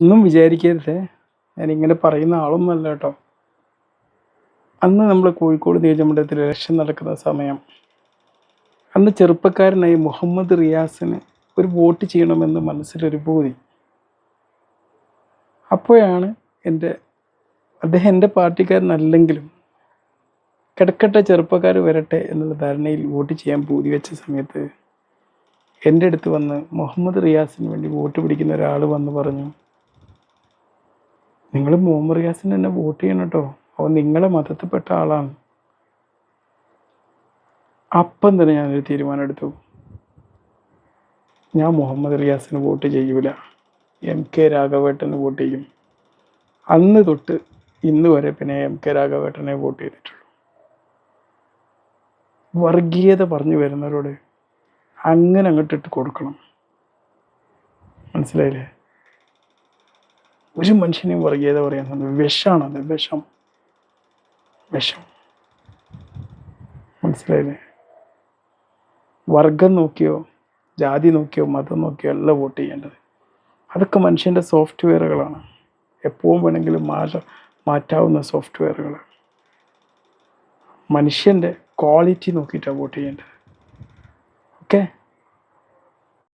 ഒന്നും വിചാരിക്കരുത്. ഞാനിങ്ങനെ പറയുന്ന ആളൊന്നുമല്ല കേട്ടോ. അന്ന് നമ്മൾ കോഴിക്കോട് നിയോജകമണ്ഡലത്തിൽ ഇലക്ഷൻ നടക്കുന്ന സമയം അന്ന് ചെറുപ്പക്കാരനായി മുഹമ്മദ് റിയാസിന് ഒരു വോട്ട് ചെയ്യണമെന്ന് മനസ്സിലൊരു ബോധി. അപ്പോഴാണ് എന്റെ അദ്ദേഹം എന്റെ പാർട്ടിക്കാരനല്ലെങ്കിലും കിടക്കട്ടെ ചെറുപ്പക്കാർ വരട്ടെ എന്നുള്ള ധാരണയിൽ വോട്ട് ചെയ്യാൻ പൂതി വെച്ച സമയത്ത് എന്റെ അടുത്ത് വന്ന് മുഹമ്മദ് റിയാസിന് വേണ്ടി വോട്ട് പിടിക്കുന്ന ഒരാൾ വന്ന് പറഞ്ഞു നിങ്ങൾ മുഹമ്മദ് തന്നെ വോട്ട് ചെയ്യണം കേട്ടോ. അവൻ നിങ്ങളെ മതത്തിൽപ്പെട്ട ആളാണ്. അപ്പം തന്നെ ഞാനൊരു തീരുമാനം എടുത്തു ഞാൻ മുഹമ്മദ് റിയാസിന് വോട്ട് ചെയ്യൂല. എം കെ രാഘവേട്ടന് വോട്ട് ചെയ്യും. അന്ന് തൊട്ട് ഇന്ന് വരെ പിന്നെ എം കെ രാഘവേട്ടനെ വോട്ട് ചെയ്തിട്ടുള്ളൂ. വർഗീയത പറഞ്ഞു വരുന്നവരോട് അങ്ങനെ അങ്ങോട്ടിട്ട് കൊടുക്കണം. മനസ്സിലായില്ലേ? ഒരു മനുഷ്യനെയും വർഗീയത പറയാൻ സമയം വിഷാണത് വിഷം. വിഷം. മനസ്സിലായില്ലേ? വർഗം നോക്കിയോ ജാതി നോക്കിയോ മതം നോക്കിയോ അല്ല വോട്ട് ചെയ്യേണ്ടത്. അതൊക്കെ മനുഷ്യന്റെ സോഫ്റ്റ്വെയറുകളാണ്. എപ്പോഴും വേണമെങ്കിലും മാറ്റ മാറ്റാവുന്ന സോഫ്റ്റ്വെയറുകൾ മനുഷ്യന്റെ ക്വാളിറ്റി നോക്കിയിട്ടാണ് വോട്ട് ചെയ്യേണ്ടത്. ഓക്കെ?